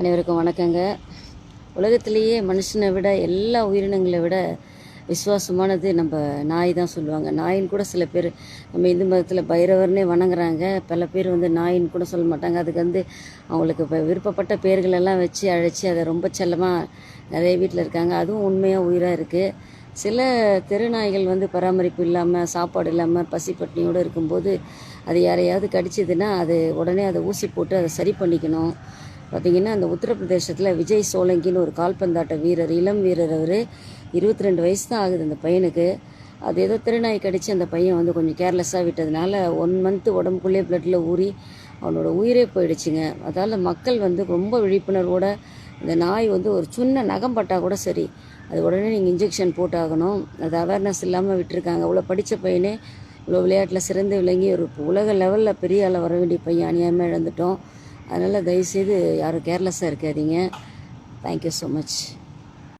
அனைவருக்கும் வணக்கங்க. உலகத்திலேயே மனுஷனை விட எல்லா உயிரினங்களை விட விசுவாசமானது நம்ம நாய் தான் சொல்லுவாங்க. நாயின்னு கூட சில பேர் நம்ம இந்து மதத்தில் பைரவர்னே வணங்குறாங்க. பல பேர் வந்து நாயின்னு கூட சொல்ல மாட்டாங்க. அதுக்கு வந்து அவங்களுக்கு இப்போ விருப்பப்பட்ட பேர்களெல்லாம் வச்சு அழைச்சி அதை ரொம்ப செல்லமாக நிறைய வீட்டில் இருக்காங்க. அதுவும் உண்மையாக உயிராக இருக்குது சில தெருநாய்கள் வந்து பராமரிப்பு இல்லாமல் சாப்பாடு இல்லாமல் பசி பட்டினியோடு இருக்கும்போது அது யாரையாவது கடிச்சதுன்னா அது உடனே அதை ஊசி போட்டு அதை சரி பண்ணிக்கணும். பார்த்திங்கன்னா அந்த உத்தரப்பிரதேசத்தில் விஜய் சோலங்கின்னு ஒரு கால்பந்தாட்ட வீரர் இளம் வீரர் அவர் இருபத்தி ரெண்டு வயசு தான் ஆகுது அந்த பையனுக்கு. அது ஏதோ திருநாய் கடித்து அந்த பையன் வந்து கொஞ்சம் கேர்லெஸ்ஸாக விட்டதுனால ஒன் மந்த்து உடம்புக்குள்ளே பிளட்டில் ஊறி அவனோட உயிரே போயிடுச்சுங்க. அதால் மக்கள் வந்து ரொம்ப விழிப்புணர்வோட இந்த நாய் வந்து ஒரு சின்ன நகம் பட்டால் கூட சரி அது உடனே நீங்கள் இன்ஜெக்ஷன் போட்டாகணும். அது அவேர்னஸ் இல்லாமல் விட்டுருக்காங்க. அவ்வளோ படித்த பையனே இவ்வளோ விளையாட்டில் சிறந்து விளங்கி ஒரு உலக லெவலில் பெரிய ஆள வர வேண்டிய பையன் அநியாயமாக இழந்துட்டோம். அதனால் தயவுசெய்து யாரும் கேர்லெஸ்ஸாக இருக்காதீங்க. Thank you so much